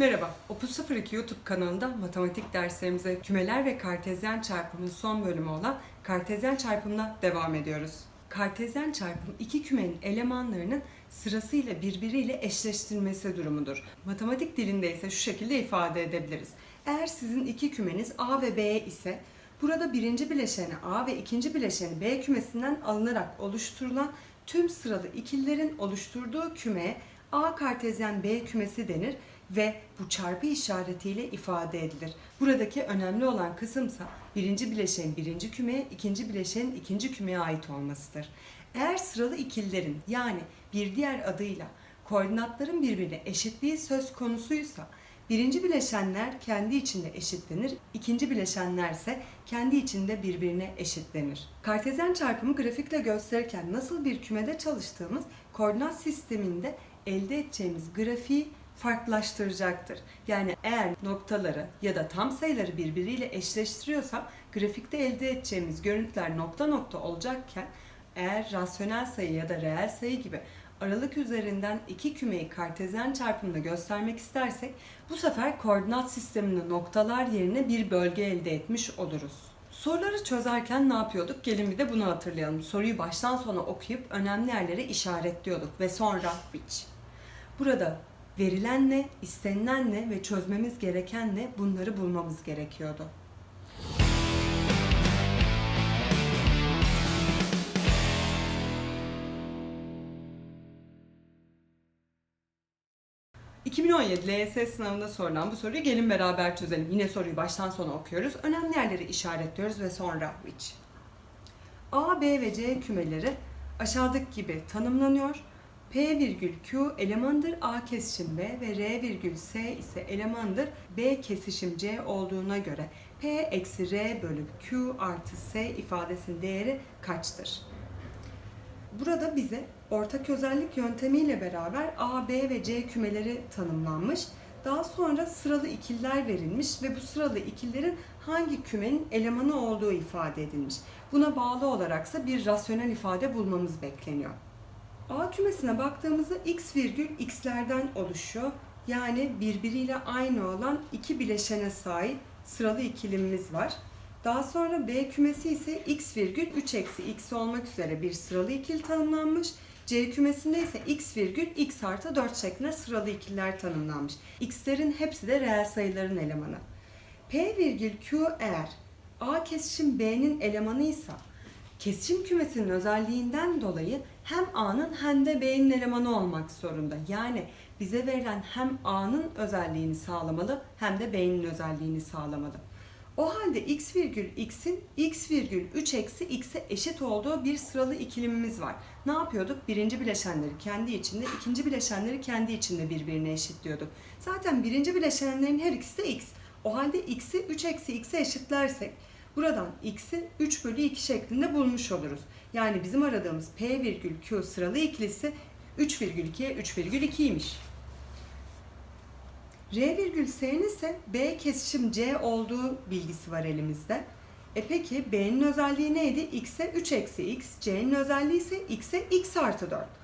Merhaba, Opus 02 YouTube kanalında matematik derslerimize kümeler ve kartezyen çarpımın son bölümü olan kartezyen çarpımla devam ediyoruz. Kartezyen çarpım iki kümenin elemanlarının sırasıyla birbiriyle eşleştirilmesi durumudur. Matematik dilinde ise şu şekilde ifade edebiliriz. Eğer sizin iki kümeniz A ve B ise burada birinci bileşeni A ve ikinci bileşeni B kümesinden alınarak oluşturulan tüm sıralı ikililerin oluşturduğu kümeye A kartezyen B kümesi denir ve bu çarpı işaretiyle ifade edilir. Buradaki önemli olan kısımsa birinci bileşenin birinci kümeye, ikinci bileşenin ikinci kümeye ait olmasıdır. Eğer sıralı ikililerin yani bir diğer adıyla koordinatların birbirine eşitliği söz konusuysa birinci bileşenler kendi içinde eşitlenir, ikinci bileşenler ise kendi içinde birbirine eşitlenir. Kartezyen çarpımı grafikle gösterirken nasıl bir kümede çalıştığımız koordinat sisteminde elde edeceğimiz grafiği farklılaştıracaktır. Yani eğer noktaları ya da tam sayıları birbiriyle eşleştiriyorsam grafikte elde edeceğimiz görüntüler nokta nokta olacakken eğer rasyonel sayı ya da reel sayı gibi aralık üzerinden iki kümeyi kartezyen çarpımda göstermek istersek bu sefer koordinat sisteminde noktalar yerine bir bölge elde etmiş oluruz. Soruları çözerken ne yapıyorduk? Gelin bir de bunu hatırlayalım. Soruyu baştan sona okuyup önemli yerleri işaretliyorduk ve sonra which. Burada verilen ne, istenilen ne ve çözmemiz gereken ne bunları bulmamız gerekiyordu. ...2017 LYS sınavında sorulan bu soruyu gelin beraber çözelim. Yine soruyu baştan sona okuyoruz. Önemli yerleri işaretliyoruz ve sonra which. A, B ve C kümeleri aşağıdaki gibi tanımlanıyor. P virgül Q elemandır A kesişim B ve R virgül S ise elemandır B kesişim C olduğuna göre P eksi R bölü Q artı S ifadesinin değeri kaçtır? Burada bize ortak özellik yöntemiyle beraber A, B ve C kümeleri tanımlanmış. Daha sonra sıralı ikililer verilmiş ve bu sıralı ikililerin hangi kümenin elemanı olduğu ifade edilmiş. Buna bağlı olaraksa bir rasyonel ifade bulmamız bekleniyor. A kümesine baktığımızda x virgül x'lerden oluşuyor. Yani birbiriyle aynı olan iki bileşene sahip sıralı ikilimimiz var. Daha sonra B kümesi ise x virgül 3 eksi x olmak üzere bir sıralı ikili tanımlanmış. C kümesinde ise x virgül x artı 4 şeklinde sıralı ikililer tanımlanmış. X'lerin hepsi de reel sayıların elemanı. P virgül Q eğer A kesişim B'nin elemanıysa kesişim kümesinin özelliğinden dolayı hem A'nın hem de B'nin elemanı olmak zorunda. Yani bize verilen hem A'nın özelliğini sağlamalı hem de B'nin özelliğini sağlamalı. O halde x virgül x'in x virgül 3 eksi x'e eşit olduğu bir sıralı ikilimimiz var. Ne yapıyorduk? Birinci bileşenleri kendi içinde, ikinci bileşenleri kendi içinde birbirine eşitliyorduk. Zaten birinci bileşenlerin her ikisi de x. O halde x'i 3 eksi x'e eşitlersek buradan x'i 3 bölü 2 şeklinde bulmuş oluruz. Yani bizim aradığımız p virgül q sıralı ikilisi 3 virgül 2'ye 3 virgül 2'ymiş. R virgül S'nin ise B kesişim C olduğu bilgisi var elimizde. E peki B'nin özelliği neydi? X'e 3 eksi X, C'nin özelliği ise X'e X artı 4.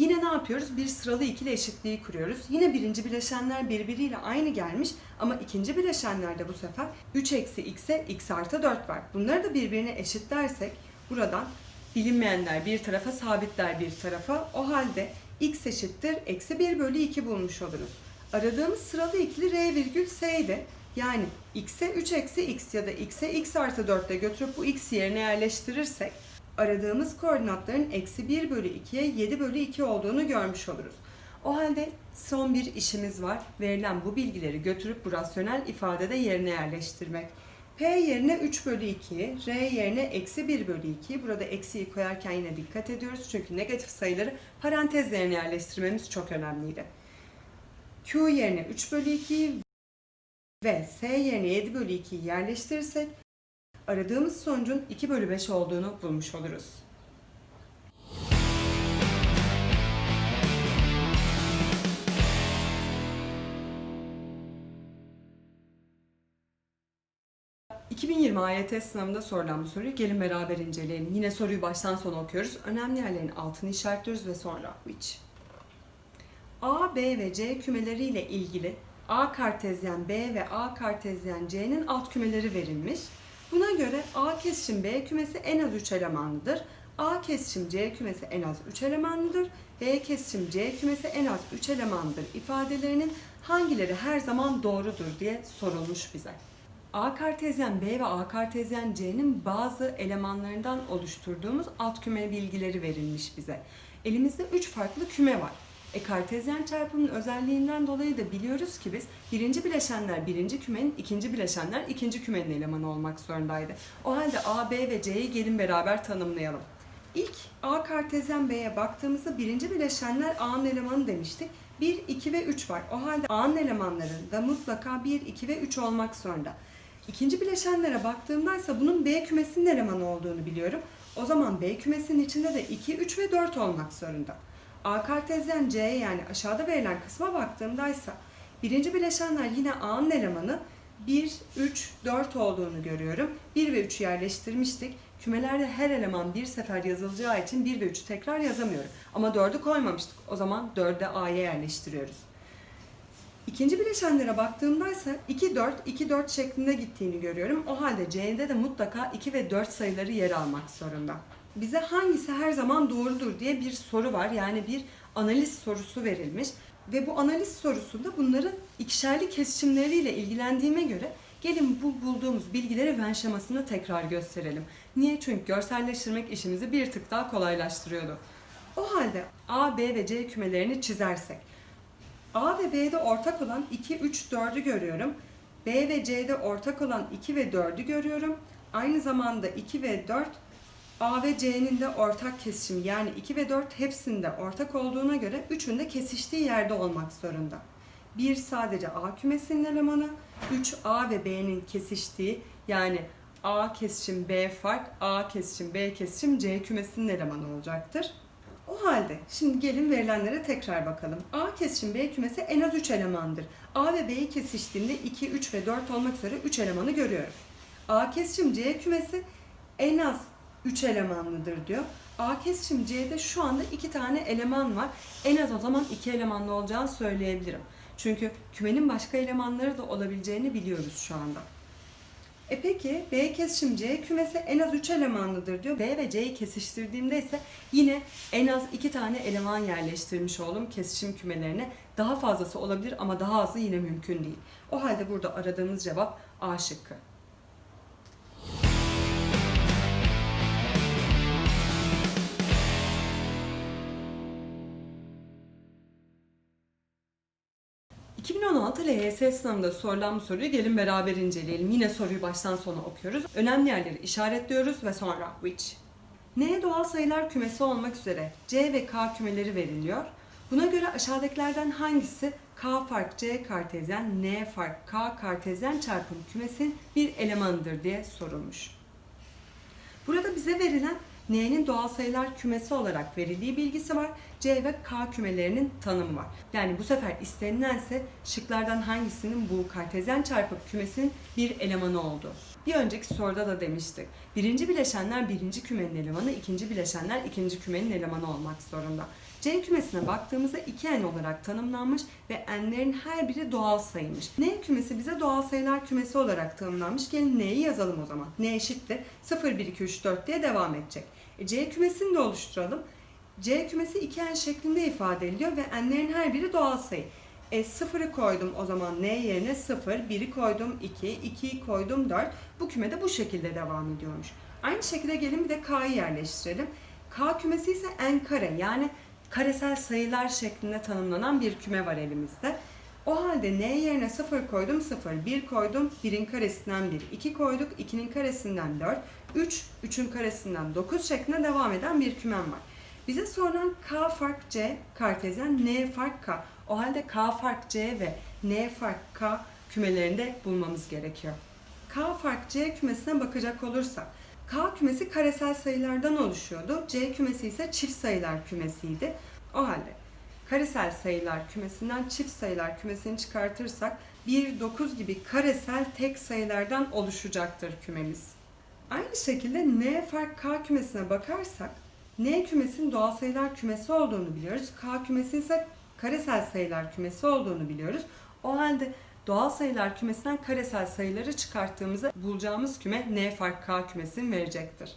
Yine ne yapıyoruz? Bir sıralı ikili eşitliği kuruyoruz. Yine birinci bileşenler birbiriyle aynı gelmiş ama ikinci bileşenlerde bu sefer 3 eksi x'e x artı 4 var. Bunları da birbirine eşitlersek buradan bilinmeyenler bir tarafa sabitler bir tarafa. O halde x eşittir eksi 1 bölü 2 bulmuş oluruz. Aradığımız sıralı ikili r virgül s'ydi. Yani x'e 3 eksi x ya da x'e x artı 4 ile götürüp bu x yerine yerleştirirsek aradığımız koordinatların eksi 1 bölü 2'ye 7 bölü 2 olduğunu görmüş oluruz. O halde son bir işimiz var. Verilen bu bilgileri götürüp bu rasyonel ifadede yerine yerleştirmek. P yerine 3 bölü 2, R yerine eksi 1 bölü 2. Burada eksiyi koyarken yine dikkat ediyoruz. Çünkü negatif sayıları parantez yerine yerleştirmemiz çok önemliydi. Q yerine 3 bölü 2 ve S yerine 7 bölü 2'yi yerleştirirsek aradığımız sonucun 2 bölü 5 olduğunu bulmuş oluruz. ...2020 AYT sınavında sorulan bu soruyu gelin beraber inceleyelim. Yine soruyu baştan sona okuyoruz. Önemli yerlerin altını işaretliyoruz ve sonra which. A, B ve C kümeleriyle ilgili A kartezyen B ve A kartezyen C'nin alt kümeleri verilmiş. Buna göre A kesişim B kümesi en az 3 elemanlıdır. A kesişim C kümesi en az 3 elemanlıdır. B kesişim C kümesi en az 3 elemanlıdır ifadelerinin hangileri her zaman doğrudur diye sorulmuş bize. A kartezyen B ve A kartezyen C'nin bazı elemanlarından oluşturduğumuz alt küme bilgileri verilmiş bize. Elimizde 3 farklı küme var. E kartezyen çarpımın özelliğinden dolayı da biliyoruz ki biz birinci bileşenler birinci kümenin, ikinci bileşenler ikinci kümenin elemanı olmak zorundaydı. O halde A, B ve C'yi gelin beraber tanımlayalım. İlk A kartezyen B'ye baktığımızda birinci bileşenler A'nın elemanı demiştik. 1, 2 ve 3 var. O halde A'nın elemanlarında mutlaka 1, 2 ve 3 olmak zorunda. İkinci bileşenlere baktığımda ise bunun B kümesinin elemanı olduğunu biliyorum. O zaman B kümesinin içinde de 2, 3 ve 4 olmak zorunda. A kartezyen C yani aşağıda verilen kısma baktığımda ise birinci bileşenler yine A'nın elemanı 1, 3, 4 olduğunu görüyorum. 1 ve 3'ü yerleştirmiştik. Kümelerde her eleman bir sefer yazılacağı için 1 ve 3'ü tekrar yazamıyorum. Ama 4'ü koymamıştık. O zaman 4'e A'ya yerleştiriyoruz. İkinci bileşenlere baktığımda ise 2, 4, 2, 4 şeklinde gittiğini görüyorum. O halde C'de de mutlaka 2 ve 4 sayıları yer almak zorunda. Bize hangisi her zaman doğrudur diye bir soru var. Yani bir analiz sorusu verilmiş. Ve bu analiz sorusunda bunların ikişerli kesişimleriyle ilgilendiğime göre gelin bu bulduğumuz bilgileri Venn şemasında tekrar gösterelim. Niye? Çünkü görselleştirmek işimizi bir tık daha kolaylaştırıyordu. O halde A, B ve C kümelerini çizersek A ve B'de ortak olan 2, 3, 4'ü görüyorum. B ve C'de ortak olan 2 ve 4'ü görüyorum. Aynı zamanda 2 ve 4 A ve C'nin de ortak kesişim yani 2 ve 4 hepsinde ortak olduğuna göre üçünün de kesiştiği yerde olmak zorunda. Bir sadece A kümesinin elemanı, 3 A ve B'nin kesiştiği yani A kesişim B fark, A kesişim B kesişim C kümesinin elemanı olacaktır. O halde şimdi gelin verilenlere tekrar bakalım. A kesişim B kümesi en az 3 elemandır. A ve B'yi kesiştiğinde 2, 3 ve 4 olmak üzere 3 elemanı görüyorum. A kesişim C kümesi en az 3 elemanlıdır diyor. A kesişim C'de şu anda 2 tane eleman var. En az o zaman 2 elemanlı olacağını söyleyebilirim. Çünkü kümenin başka elemanları da olabileceğini biliyoruz şu anda. E peki B kesişim C kümesi en az 3 elemanlıdır diyor. B ve C'yi kesiştirdiğimde ise yine en az 2 tane eleman yerleştirmiş oldum kesişim kümelerine. Daha fazlası olabilir ama daha azı yine mümkün değil. O halde burada aradığımız cevap A şıkkı. ...2016 LYS sınavında sorulan bu soruyu gelin beraber inceleyelim. Yine soruyu baştan sona okuyoruz. Önemli yerleri işaretliyoruz ve sonra which. N doğal sayılar kümesi olmak üzere C ve K kümeleri veriliyor. Buna göre aşağıdakilerden hangisi K fark C kartezyen, N fark K kartezyen çarpım kümesin bir elemanıdır diye sorulmuş. Burada bize verilen N'nin doğal sayılar kümesi olarak verildiği bilgisi var. C ve K kümelerinin tanımı var. Yani bu sefer istenilense şıklardan hangisinin bu kartezyen çarpım kümesinin bir elemanı olduğu. Bir önceki soruda da demiştik. Birinci bileşenler birinci kümenin elemanı, ikinci bileşenler ikinci kümenin elemanı olmak zorunda. C kümesine baktığımızda 2n olarak tanımlanmış ve n'lerin her biri doğal sayıymış. N kümesi bize doğal sayılar kümesi olarak tanımlanmış. Gelin n'yi yazalım o zaman. n eşittir 0, 1, 2, 3, 4 diye devam edecek. E, C kümesini de oluşturalım. C kümesi 2n şeklinde ifade ediliyor ve n'lerin her biri doğal sayı. E, sıfırı koydum o zaman n yerine 0, 1'i koydum 2, 2'yi koydum 4. Bu küme de bu şekilde devam ediyormuş. Aynı şekilde gelin bir de k'yı yerleştirelim. K kümesi ise n kare yani karesel sayılar şeklinde tanımlanan bir küme var elimizde. O halde n yerine 0 koydum 0, 1 koydum 1'in karesinden 1, 2 koyduk 2'nin karesinden 4, 3, 3'ün karesinden 9 şeklinde devam eden bir kümem var. Bize sorulan k fark c kartezyen n fark k. O halde k fark c ve n fark k kümelerinde bulmamız gerekiyor. k fark c kümesine bakacak olursak K kümesi karesel sayılardan oluşuyordu. C kümesi ise çift sayılar kümesiydi. O halde karesel sayılar kümesinden çift sayılar kümesini çıkartırsak 1, 9 gibi karesel tek sayılardan oluşacaktır kümemiz. Aynı şekilde N fark K kümesine bakarsak N kümesinin doğal sayılar kümesi olduğunu biliyoruz. K kümesi ise karesel sayılar kümesi olduğunu biliyoruz. O halde doğal sayılar kümesinden karesel sayıları çıkarttığımızda bulacağımız küme n fark k kümesini verecektir.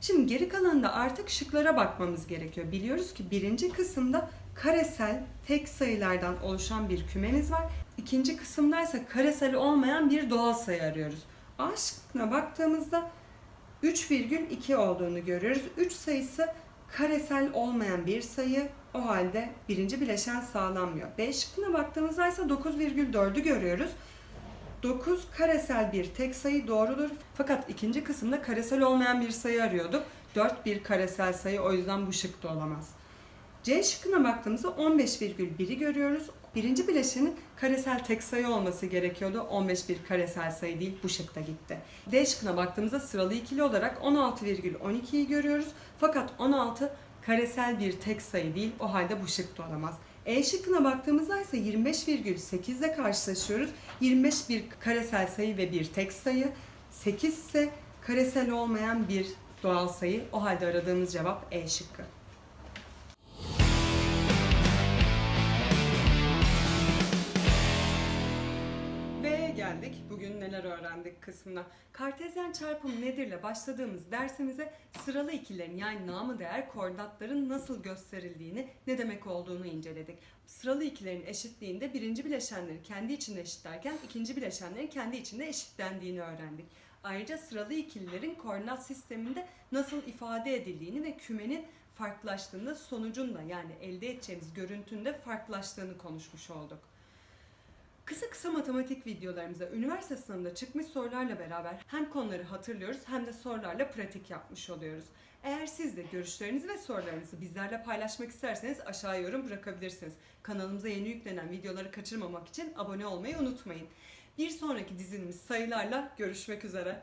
Şimdi geri kalanında artık şıklara bakmamız gerekiyor. Biliyoruz ki birinci kısımda karesel tek sayılardan oluşan bir kümemiz var. İkinci kısımda ise karesel olmayan bir doğal sayı arıyoruz. A şıkkına baktığımızda 3,2 olduğunu görüyoruz. 3 sayısı karesel olmayan bir sayı. O halde birinci bileşen sağlanmıyor. B şıkkına baktığımızda ise 9,4'ü görüyoruz. 9 karesel bir tek sayı doğrudur. Fakat ikinci kısımda karesel olmayan bir sayı arıyorduk. 4 bir karesel sayı o yüzden bu şık da olamaz. C şıkkına baktığımızda 15,1'i görüyoruz. Birinci bileşenin karesel tek sayı olması gerekiyordu. 15 bir karesel sayı değil bu şıkta gitti. D şıkkına baktığımızda sıralı ikili olarak 16,12'yi görüyoruz. Fakat 16 karesel bir tek sayı değil. O halde bu şık da olamaz. E şıkkına baktığımızda ise 25,8 ile karşılaşıyoruz. 25 bir karesel sayı ve bir tek sayı. 8 ise karesel olmayan bir doğal sayı. O halde aradığımız cevap E şıkkı. Geldik bugün neler öğrendik kısmına. Kartezyen çarpım nedirle başladığımız dersimize sıralı ikilerin yani namı değer koordinatların nasıl gösterildiğini, ne demek olduğunu inceledik. Sıralı ikilerin eşitliğinde birinci bileşenleri kendi içinde eşitlerken ikinci bileşenlerin kendi içinde eşitlendiğini öğrendik. Ayrıca sıralı ikililerin koordinat sisteminde nasıl ifade edildiğini ve kümenin farklılaştığında sonucun da yani elde edeceğimiz görüntünün de farklılaştığını konuşmuş olduk. Kısa kısa matematik videolarımıza üniversite sınavında çıkmış sorularla beraber hem konuları hatırlıyoruz hem de sorularla pratik yapmış oluyoruz. Eğer siz de görüşlerinizi ve sorularınızı bizlerle paylaşmak isterseniz aşağı yorum bırakabilirsiniz. Kanalımıza yeni yüklenen videoları kaçırmamak için abone olmayı unutmayın. Bir sonraki dizimiz sayılarla görüşmek üzere.